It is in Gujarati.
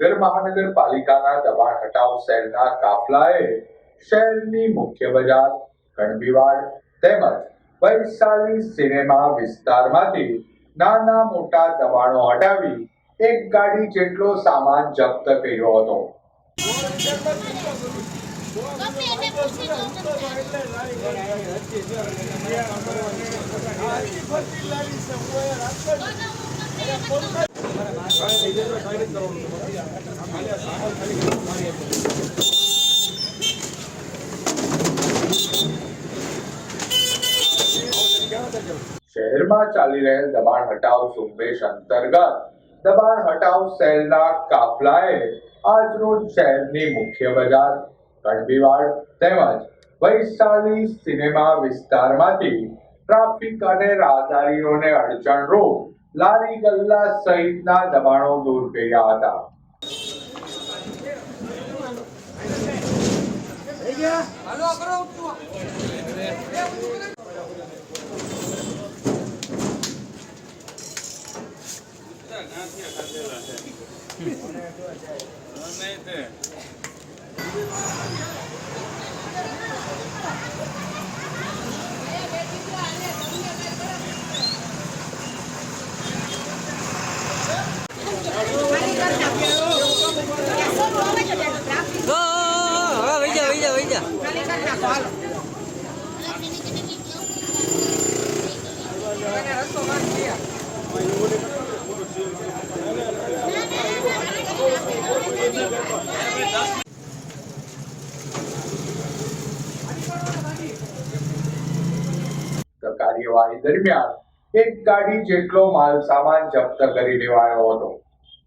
ભાવનગર મહાનગરપાલિકાના દબાણ હટાવ સેલના કાફલાએ શહેરની મુખ્ય બજાર, કણબીવાડ તેમજ વૈશાલી સિનેમા વિસ્તારમાંથી નાના મોટા દબાણો હટાવી એક ગાડી જેટલો સામાન જપ્ત કર્યો હતો. શહેરમાં ચાલી રહેલ દબાણ હટાવ ઝુંબેશ અંતર્ગત. દબાણ હટાવ સેલના કાફલાએ આજરોજ શહેરની મુખ્ય બજાર કડબીવાડ તેમજ વૈશાલી સિનેમા વિસ્તારમાંથી ટ્રાફિક અને રાહદારીઓને અડચણરૂપ લારી ગલ્લા સહિતના દબાણો દૂર કર્યા હતા. ઓ, જા. વહી જા વહી જા કાર્યવાહી દરમિયાન એક ગાડી જેટલો માલ સામાન જપ્ત કરી લેવાયો હતો.